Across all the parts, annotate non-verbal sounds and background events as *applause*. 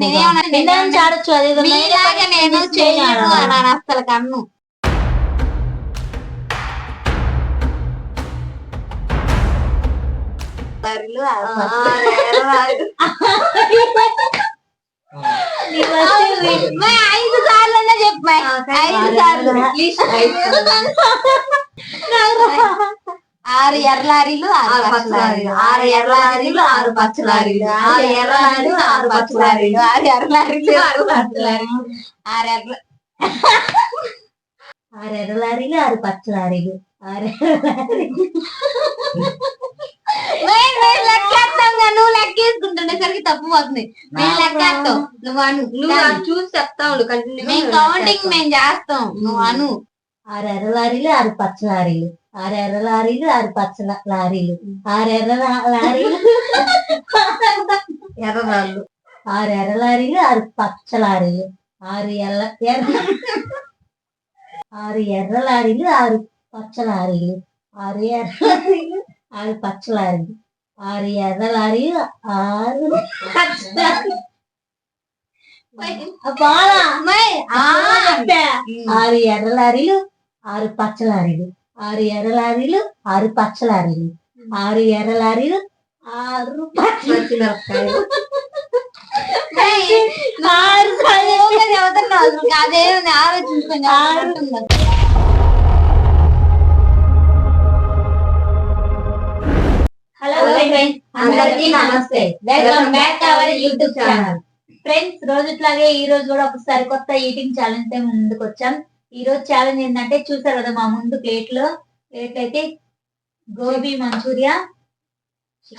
నేనేమన్నా ఆడొచ్చు మీలాగా పక్కన నేను చేయను అసలు కన్ను. *laughs* ఐదు సార్లు చెప్పా. ఐదు సార్లు. ఆరు ఎర్రలారీలు ఆరు పచ్చలారీలు. ఆరు ఆరు పచ్చలారీలు. ఆరు ఆరు పచ్చలారీలు ఆరు ఎర్రలారీలు ఆరు పచ్చలారీలు. ఆరు ఎర్ర ఆరు ఎర్ర లారీలు ఆరు పచ్చ లారీలు ఆరు ఎర్ర లారీలు మేము *laughs* మేము లెక్కేస్తాం కదా, నువ్వు లెక్కేసుకుంటుండేసరికి తప్పు పోతుంది. మేము లెక్కేస్తాం నువ్వు అను. నువ్వు చూసి చెప్తా ఉండు కంటిన్యూ మేము కౌంటింగ్ మేము చేస్తాం. నువ్వు అను. ఆరు ఎర్ర లారీలు ఆరు పచ్చ లారీలు ఆరు ఎర్ర లారీలు ఆరు పచ్చ లా- లారీలు ఆరు ఎర్ర లా- లారీలు ఎర్రరాళ్ళు ఆరు ఎర్ర లారీలు ఆరు పచ్చ లారీలు ఆరు ఎర్ర ఎర్ర ఆరు ఎర్ర లారీలు ఆరు పచ్చ లారీలు ఆరు ఎర్ర లారీలు ఆరు పచ్చ లారీలు ఆరు ఎర్ర లారీలు ఆరు పచ్చ లారీలు బాలా అమ్మాయి, ఆ, చెప్పా. ఆరు ఎర్ర లారీలు ఆరు పచ్చ లారీలు ఆరు ఎర్ర లారీలు ఆరు పచ్చ లారీలు ఆరు ఎర్ర లారీలు ఆరు పచ్చ పచ్చిమిరపకాయలు ఆరు ఆలోచించుకొని. హలో ఫ్రెండ్స్ అందరికీ నమస్తే. Welcome back our YouTube channel friends రోజుట్లాగే ఈ రోజు కూడా ఒక సరికొత్త ఈటింగ్ ఛాలెంజ్తో ముందుకు వచ్చాం ఈ రోజు ఛాలెంజ్ ఏంటంటే చూసారు కదా మా ముందు ప్లేట్లో? ప్లేట్ అయితే gobi manchurian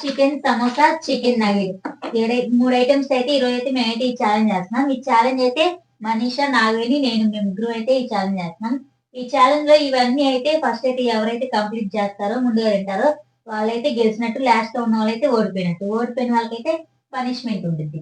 chicken samosa chicken nugget మూడు ఐటమ్స్ అయితే ఈ రోజు అయితే మేమైతే ఈ ఛాలెంజ్ చేస్తున్నాం. ఈ ఛాలెంజ్ అయితే మనీషా నాగవేణి నేను మేము ముగ్గురు అయితే ఈ ఛాలెంజ్ చేస్తున్నాం. ఈ ఛాలెంజ్లో ఇవన్నీ అయితే ఫస్ట్ అయితే ఎవరైతే కంప్లీట్ చేస్తారో ముందుగా తింటారో వాళ్ళైతే గెలిచినట్టు లాస్ట్లో ఉన్న వాళ్ళైతే ఓడిపోయినట్టు. ఓడిపోయిన వాళ్ళకైతే పనిష్మెంట్ ఉంటుంది.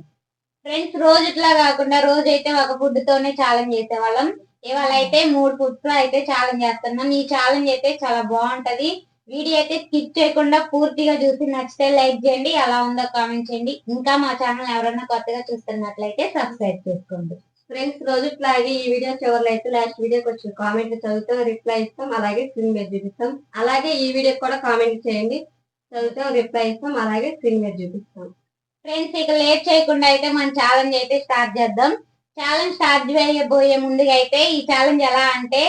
ఫ్రెండ్స్ రోజు ఇట్లా కాకుండా రోజు అయితే ఒక ఫుడ్ తోనే ఛాలెంజ్ చేసేవాళ్ళం. ఇవాళ అయితే మూడు ఫుడ్స్ అయితే ఛాలెంజ్ చేస్తున్నాం. ఈ ఛాలెంజ్ అయితే చాలా బాగుంటది. వీడియో అయితే స్కిప్ చేయకుండా పూర్తిగా చూసి నచ్చితే లైక్ చేయండి. ఎలా ఉందో కామెంట్ చేయండి. ఇంకా మా ఛానల్ ఎవరైనా కొత్తగా చూస్తున్నట్లయితే సబ్స్క్రైబ్ చేసుకోండి. ఫ్రెండ్స్ రోజు ఇట్లాగే ఈ వీడియో చివరిలో అయితే లాస్ట్ వీడియోకి వచ్చిన కామెంట్ చదువుతాం రిప్లై ఇస్తాం. అలాగే స్క్రీన్ మీద చూపిస్తాం. అలాగే ఈ వీడియోకి కూడా కామెంట్ చేయండి. చదువుతాం రిప్లై ఇస్తాం. అలాగే స్క్రీన్ మీద చూపిస్తాం. ఫ్రెండ్స్ ఇక లేట్ చేయకుండా అయితే మన ఛాలెంజ్ అయితే స్టార్ట్ చేద్దాం. ఛాలెంజ్ స్టార్ట్ చేయబోయే ముందుగా అయితే ఈ ఛాలెంజ్ ఎలా అంటే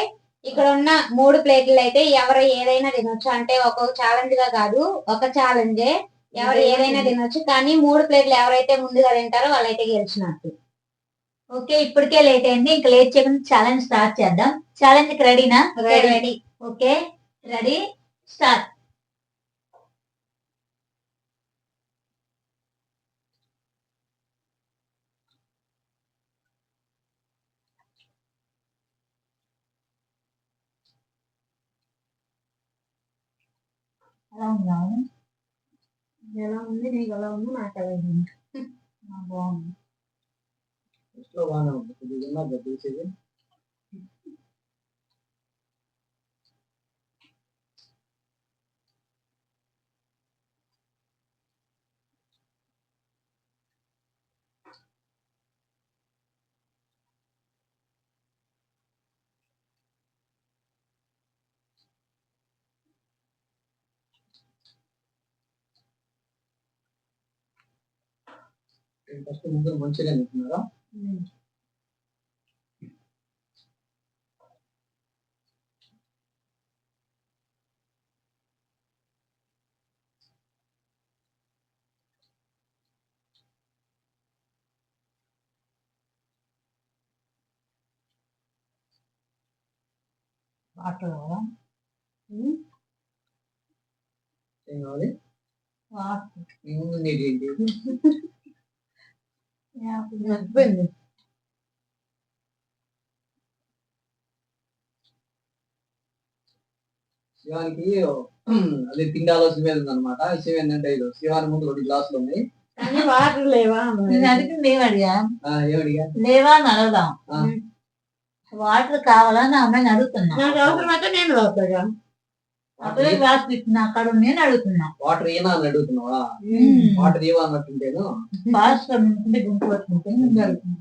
ఇక్కడ ఉన్న మూడు ప్లేట్లు అయితే ఎవరు ఏదైనా తినొచ్చు. అంటే ఒక్కొక్క ఛాలెంజ్గా కాదు ఒక ఛాలెంజే ఎవరు ఏదైనా తినొచ్చు కానీ మూడు ప్లేట్లు ఎవరైతే ముందుగా తింటారో వాళ్ళైతే గెలిచినట్టు. ఓకే ఇప్పటికే లేట్ అయింది. ఇంకా లేట్ చేయకుండా ఛాలెంజ్ స్టార్ట్ చేద్దాం. ఛాలెంజ్కి రెడీనా రెడీ ఓకే రెడీ స్టార్ట్ ఎలా ఉందా. ఎలా ఉంది? నీకు ఎలా ఉంది? నాకు ఎలా ఉంది. *laughs* బాగుంది. ఇంట్లో బాగానే ఉంది కొద్దిగా ఉన్నది ఫస్ట్ ముగ్గురు మంచిగా తింటున్నారా వాటర్ కదా ఏం కావాలి? వాటర్. ముందు ఏంటి? *laughs* అయిపోయింది శివానికి అది తిండి ఆలోచన మీద ఉందన్నమాట విషయం ఏంటంటే ఇది శివాని ముందు రెండు గ్లాసులు ఉన్నాయి కానీ వాటర్ లేవా నేను అడిగింది ఏం అడిగా ఆ, ఏమడిగా లేవా అని అడగదాం ఆ. వాటర్ కావాలా అని అమ్మాయిని అడుగుతున్నా నాకు అవసరం అయితే నేను తాగుతాగా అప్పుడే గ్లాస్ పెట్టిన అక్కడ నేను అడుగుతున్నా. వాటర్ ఈనా అని అడుగుతున్నావా? వాటర్ ఇవ్వ అన్నట్టుంటేను ఫాస్ట్ అనుకుంటే గుంపు పట్టుకుంటే నేను అడుగుతున్నా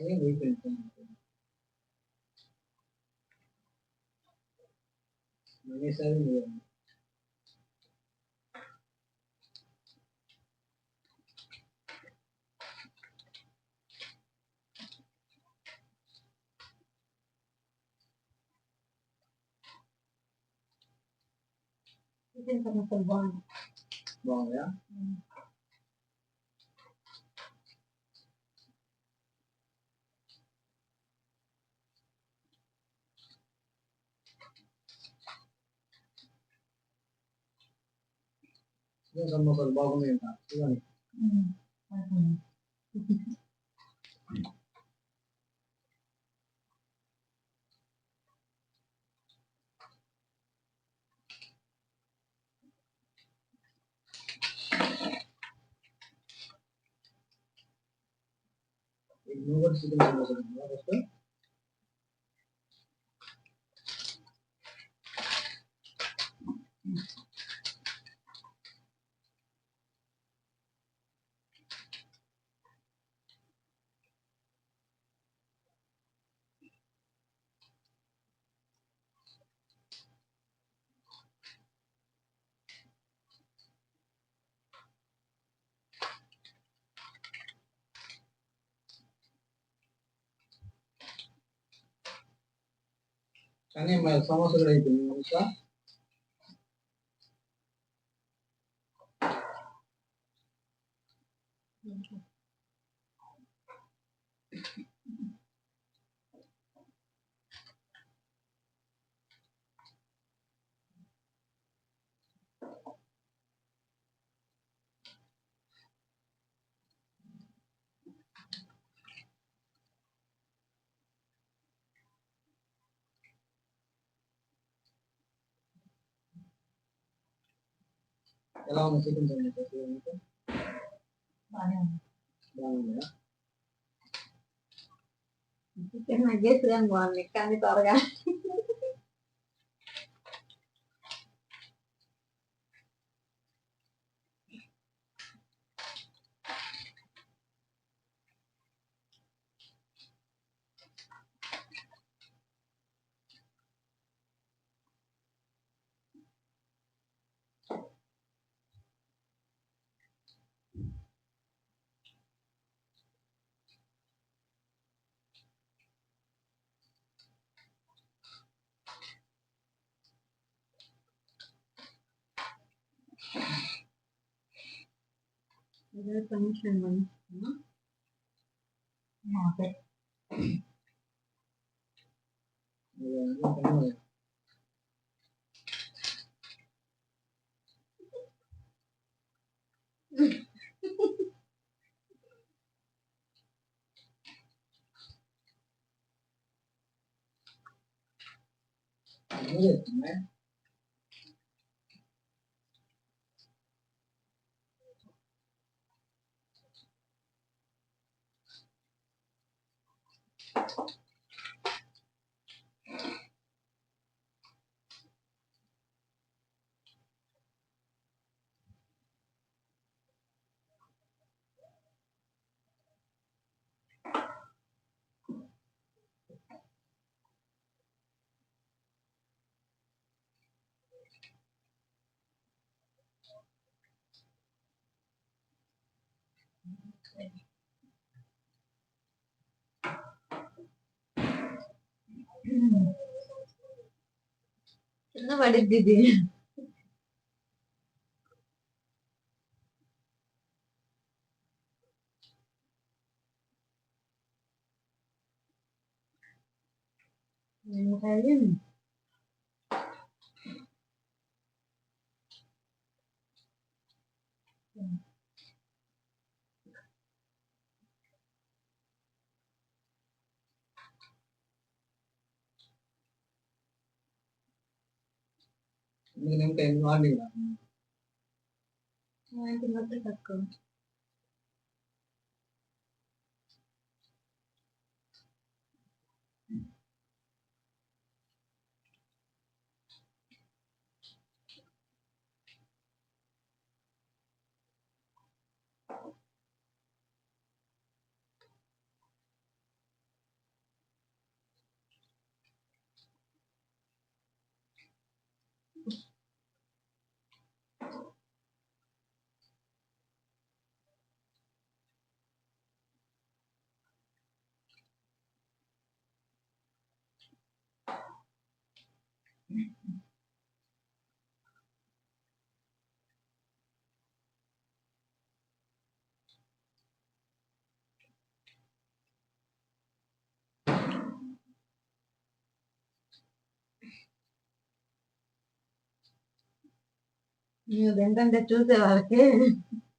ఓకే కాంపిటీషన్ అదే అయిపోయింది మనేసారి నువ్వు చికెన్ సమోసాలు బాగుంది బాగుందా చికెన్ సమోసాలు బాగున్నాయి అంట చూడండి నువ్వు కూడా చికెన్ సమోసాలు తిన్నావా ఫస్ట్ కానీ మరి సమోసా కూడా అయిపోయింది ఇంకా ఎలా ఉంది చికెన్ సమోసా చూడండి బాగానే ఉంది బాగుందా చికెన్ నగ్గేసి బాగుంది కానీ త్వరగా ఇదే ఫంక్షన్ మనం మాకే చెప్తున్నా చిన్న పడిద్ది ఇది నిమ్మకాయలు ఎందుకంటే ఇంకా ఎన్ని వాడి తక్కువ నువ్వు తింటుంటే చూసే వాళ్ళకి తినాలి ఇప్పుడు ఫాస్ట్గా என்ன வடிக்குது Thank. అయిపోయింది అదైతే ఫస్ట్ చికెన్ నైన్టీ యాభై అయిపోయింది ఫస్ట్ అయితే మంచిగానే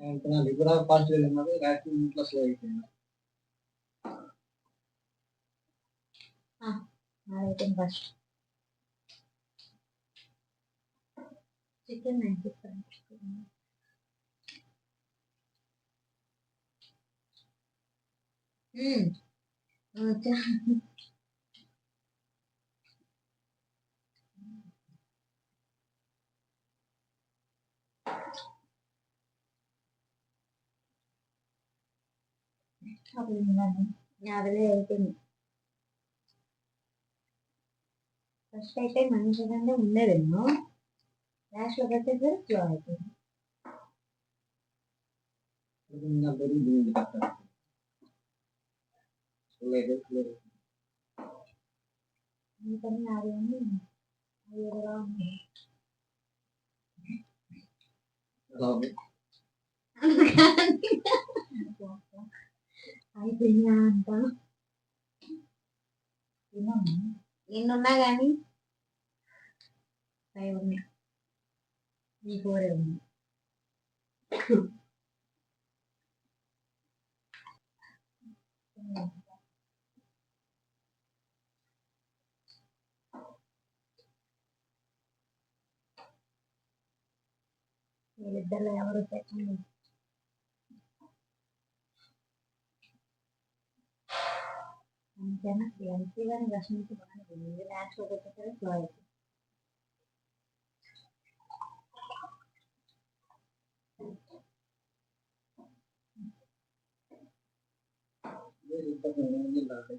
ఉండేదేమో లాస్ట్లో వచ్చేసరికి స్లో అయిపోయింది ఇంకా బరువు దిగింది కట్ట. స్లో అయిపోయింది, స్లో అయిపోయింది. అందుకని నాది ఏమో వేరేలా ఉంది అలా ఉంది. అయిపోయిందా? అంట ఎన్నున్నా కానీ ఫైవ్ ఉన్నాయి ఈ కూరే ఉంది. వీళ్ళిద్దరిలో ఎవరు పెట్టండి అంతేనా ఎంపీ గాని రష్మికి బాగుంది లాస్ట్లో వచ్చేసరికి స్లో అయిపోయింది ఇంతకు ముందు ఉంది దాంట్లో.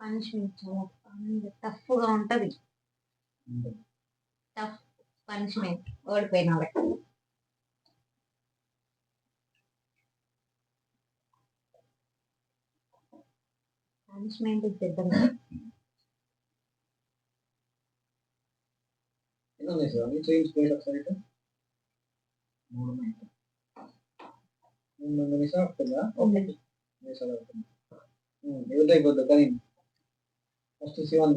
పనిష్మెంట్ చాలా టఫ్గా ఉంటది. టఫ్ పనిష్మెంట్ ఓడిపోయిన వాళ్ళకి. పనిష్మెంట్ సిద్ధంగా ఎన్ని సార్? అన్ని చేయించుకోండి ఒకసారి. మూడు. మూడు నిమిషాలు అవుతుందా ఒకటి నిమిషాలు అవుతుంది ఎవరితో అయిపోద్ది కానీ ఫస్ట్ శివాన్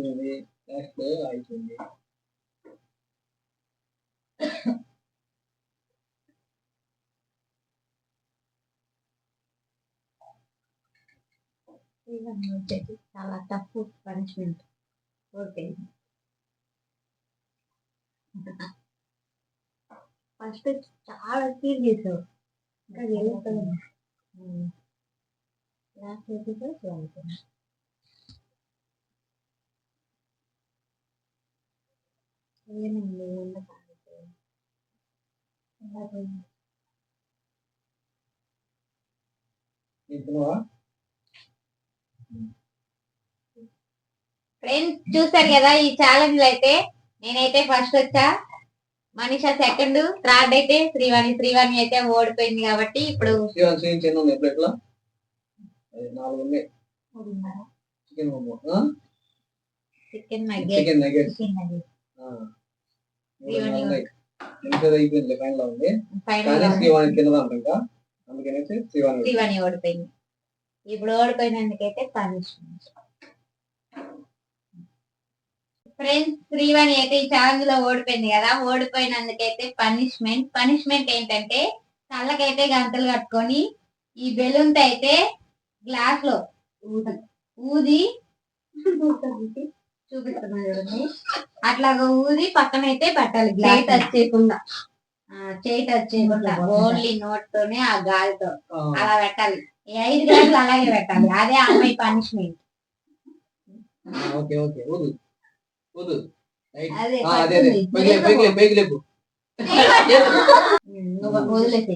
నెక్స్ట్ అయిపోయింది. వచ్చేసి చాలా టఫ్ పనిష్మెంట్ ఓడిపోయింది ఫస్ట్ చాలా ఫీల్ చేసావు. ఇంకా లాస్ట్ ఉన్న ఎలా పోయింది? ఇప్పుడు ఫ్రెండ్స్ చూసారు కదా ఈ ఛాలెంజ్ అయితే? నేనైతే ఫస్ట్ వచ్చా. మనీషా సెకండ్ థర్డ్ అయితే శ్రీవాణి శ్రీవాణి అయితే ఓడిపోయింది కాబట్టి ఇప్పుడు చికెన్ చికెన్ నగెట్స్ అయిపోయింది ఫైనల్ ఉంది. ఫైనల్ కానీ శ్రీవాణి తినదాం ఇంకా అందుకనేసి శ్రీవాణి శ్రీవాణి ఓడిపోయింది. ఇప్పుడు ఓడిపోయినందుకైతే పనిష్మెంట్ ఫ్రెండ్స్ శ్రీవాణి అయితే ఈ ఛాలెంజ్లో ఓడిపోయింది కదా ఓడిపోయినందుకైతే పనిష్మెంట్ పనిష్మెంట్ ఏంటంటే కళ్ళకైతే గంటలు కట్టుకొని ఈ బెలూన్తో అయితే గ్లాస్లో ఊద- చూపిస్తున్నా చూడండి. అట్లాగా ఊది పక్కన అయితే పెట్టాలి గ్లాస్ టచ్ చేయకుండా. చేయి టచ్ చేయకుండా ఓన్లీ నోట్ తోనే ఆ గాలితో అలా పెట్టాలి. ఈ ఐదు గ్లాసులు అలాగే పెట్టాలి. అదే అమ్మాయి పనిష్మెంట్ ఓకే ఓకే వదు వదు రైట్ అదే అదే. పైకి పైకి పైకి లేపు. వదిలేసి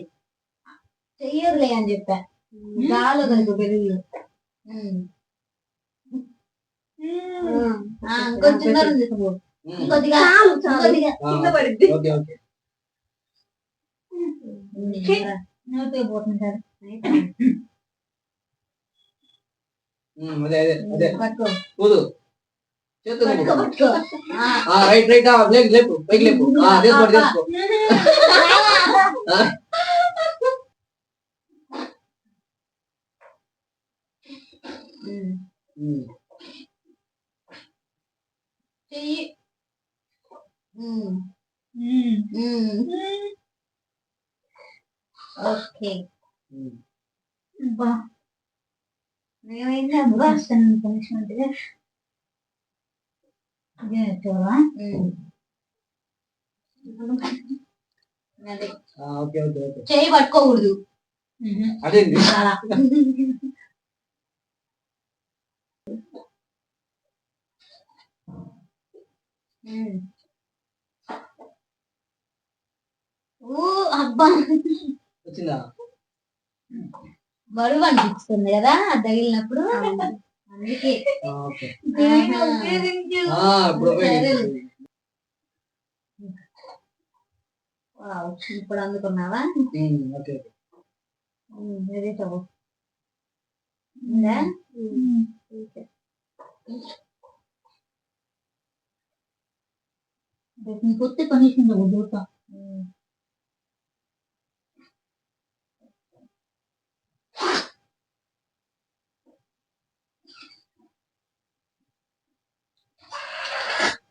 అని చెప్పా. గాలి వదలకు దూరం తీసుకో కింద నోటికి పోతుంది సార్. ఉమ్, అదే అదే అదే. పట్టుకో. రైట్ రైట్ లేపు లేపు పైకి లేపు. ఆ తీసుకో చెయ్యి. ఓకే. ఉమ్. అబ్బా, పనిష్మెంట్ చెయ్యి పట్టుకోకూడదు అదేంది అబ్బా వచ్చిందా బరువు అనిపిస్తుంది కదా తగిలినప్పుడు అందుకే ఆ, ఓకే దేని ఆహా. ఉపయోగించు. ఆ ఇప్పుడు ఉపయోగించు. వావ్, ఇప్పుడు అందుకున్నావా um, okay okay um, very tough. ఉందా? ఉమ్. రేపు కొత్త పనిష్మెంట్ వదులుతా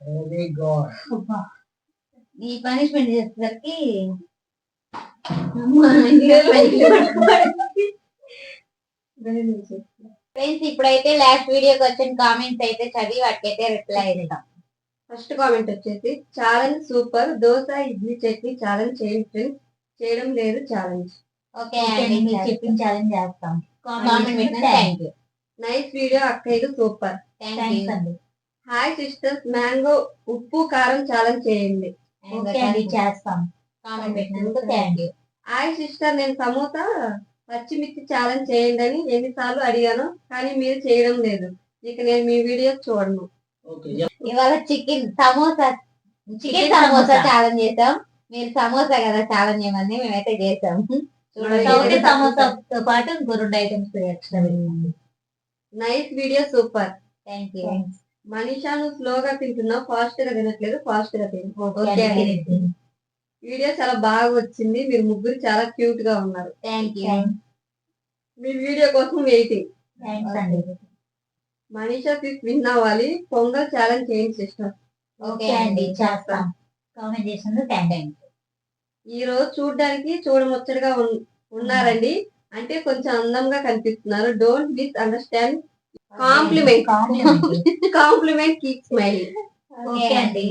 వెరీ గుడ్ *laughs* ఈ పనిష్మెంట్ చేసేసరికి ఫ్రెండ్స్ ఇప్పుడైతే లాస్ట్ వీడియోకి వచ్చిన కామెంట్స్ అయితే చదివి వాటికైతే రిప్లై ఇద్దాం ఫస్ట్ కామెంట్ వచ్చేసి challenge super dosa idli chutney challenge చేయండి ఫ్రెండ్స్ చేయడం లేదు ఛాలెంజ్ ఓకే అండి మీరు చెప్పిన ఛాలెంజ్ చేస్తాం. Comment thank you nice video అక్కయ్యలు super thank thanks అండి హాయ్ సిస్టర్స్ మ్యాంగో ఉప్పు కారం ఛాలెంజ్ చేయండి. చేస్తాం. కామెంట్ పెట్టినందుకు థ్యాంక్ యూ హాయ్ సిస్టర్ నేను సమోసా పచ్చిమిర్చి ఛాలెంజ్ చేయండి అని ఎన్నిసార్లు అడిగాను కానీ మీరు చేయడం లేదు. ఇక నేను మీ వీడియో చూడను. ఓకే ఇవాళ chicken samosa chicken Chicken samosa. Challenge చేసాం. మీరు సమోసా కదా ఛాలెంజ్ చేయమని మేమైతే చేసాం. చూడండి సమోసాతో పాటు ఇంకో రెండు items nice video super. Thank you Manisha నువ్వు స్లోగా తింటున్నావు ఫాస్ట్గా తినట్లేదు ఫాస్ట్గా తిను. ఓకే. వీడియో చాలా బాగా వచ్చింది. మీరు ముగ్గురు చాలా క్యూట్గా ఉన్నారు. Thank you. మీ వీడియో కోసం వెయిటింగ్. మనీషా ఫిఫ్ విన్ అవ్వాలి. పొంగల్ ఛాలెంజ్ చేయండి సిస్టర్. ఓకే అండి. చేస్తాం. కామెంట్ చేసినందుకు థ్యాంక్ ఈ రోజు చూడడానికి చూడముచ్చటగా ఉన్- ఉన్నారండి. అంటే కొంచెం అందంగా కనిపిస్తున్నారు. Don't misunderstand compliment compliment keep smiling okay అండి.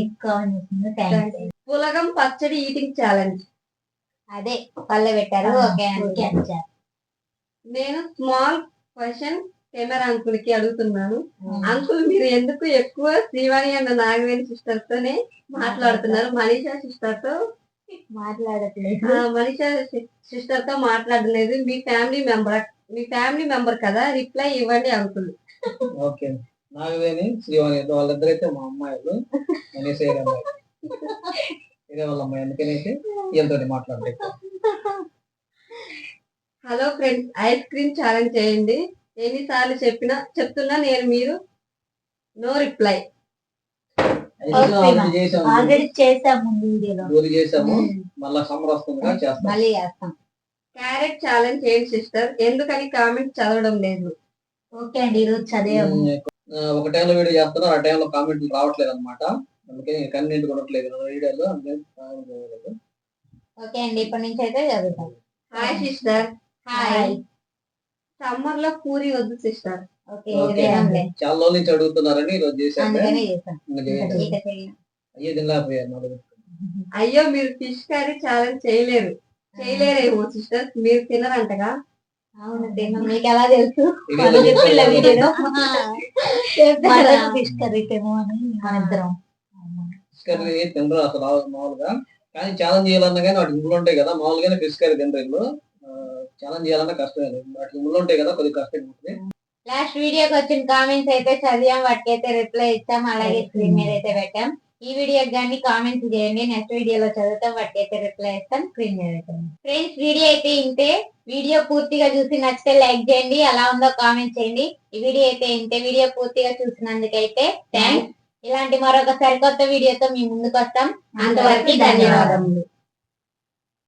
పులగం పచ్చడి ఈటింగ్ ఛాలెంజ్ అదే పల్లె పెట్టారు. ఓకే ఓకే చేస్తాం. నేను స్మాల్ క్వశ్చన్ కెమెరా అంకుల్కి అడుగుతున్నాను. అంకుల్ మీరు ఎందుకు ఎక్కువ శ్రీవాణి అన్న నాగవేణి సిస్టర్ తోనే మాట్లాడుతున్నారు? మనీషా సిస్టర్తో మాట్లాడట్లేదు. మనీషా సిస్టర్తో మాట్లాడలేదు. మీ ఫ్యామిలీ మెంబర్ మీ ఫ్యామిలీ మెంబర్ కదా? రిప్లై ఇవ్వండి అంకుల్ ఓకే. నాగవేణి శ్రీవాణి వాళ్ళిద్దరైతే మా అమ్మాయిలు. అనేసి అమ్మాయి వేరే వాళ్ళ అమ్మాయి అందుకనేసి వీళ్ళతో మాట్లాడతాయి hello friends ice cream challenge చేయండి. ఎన్నిసార్లు చెప్పినా చెప్తున్నా నేను మీరు నో రిప్లై. ఆల్రెడీ చేసాము చేసాము మళ్ళా సమ్మర్ వస్తుందిగా చేస్తాం. మళ్ళీ చేస్తాం. క్యారెట్ ఛాలెంజ్ చేయండి సిస్టర్. ఎందుకని కామెంట్ చదవడం లేదు. ఓకే అండి ఈరోజు చదివాము. ఒక టైంలో వీడియో చేస్తున్నారు ఆ టైంలో కామెంట్లు రావట్లేదు అనమాట అందుకే కన్వీనియంట్ ఉండట్లేదు నా వీడియోలో. ఓకే అండి ఇప్పటి నుంచి అయితే చదువుతాం. హాయ్ సిస్టర్ హాయ్ సమ్మర్లో పూరి వద్దు సిస్టర్. చాలా రోజుల నుంచి అడుగుతున్నారని ఈరోజు చేశాను. అయ్యో. అయ్యో మీరు ఫిష్ కర్రీ ఛాలెంజ్ చేయలేరు. చేయలేరేమో సిస్టర్ మీరు తినరంటగా? అవును తిన్నాం మీకు ఎలా తెలుసు వీడియోలో. చెప్పిల్ల వీడియోలో చెప్పారా? ఫిష్ కర్రీ ఏమో అని మన ఇద్దరం ఫిష్ కర్రీ తినరు అసలు మామూలుగా. కానీ ఛాలెంజ్ చేయాలన్నా కానీ వాటికి ముళ్ళు ఉంటాయి కదా మామూలుగానే ఫిష్ కర్రీ తినరు వీళ్ళు. ఛాలెంజ్ చేయాలన్నా కష్టమే. వాటికి ముళ్ళు ఉంటాయి కదా కొద్దిగా కష్టం ఉంటుంది. లాస్ట్ వీడియోకి వచ్చిన కామెంట్స్ అయితే చదివాం వాటికి అయితే రిప్లై ఇచ్చాం అలాగే స్క్రీన్ మీద అయితే పెట్టాం. ఈ వీడియోకి కానీ కామెంట్స్ చేయండి. నెక్స్ట్ వీడియోలో చదువుతాం. వాటికి అయితే రిప్లై ఇస్తాం స్క్రీన్ చదువుతాం ఫ్రెండ్స్ వీడియో అయితే ఇంతే. వీడియో పూర్తిగా చూసి నచ్చితే లైక్ చేయండి. ఎలా ఉందో కామెంట్ చేయండి. ఈ వీడియో అయితే ఇంతే. వీడియో పూర్తిగా చూసినందుకైతే థ్యాంక్స్ ఇలాంటి మరొక సరికొత్త వీడియోతో మీ ముందుకు వస్తాం అంతవరకు ధన్యవాదములు.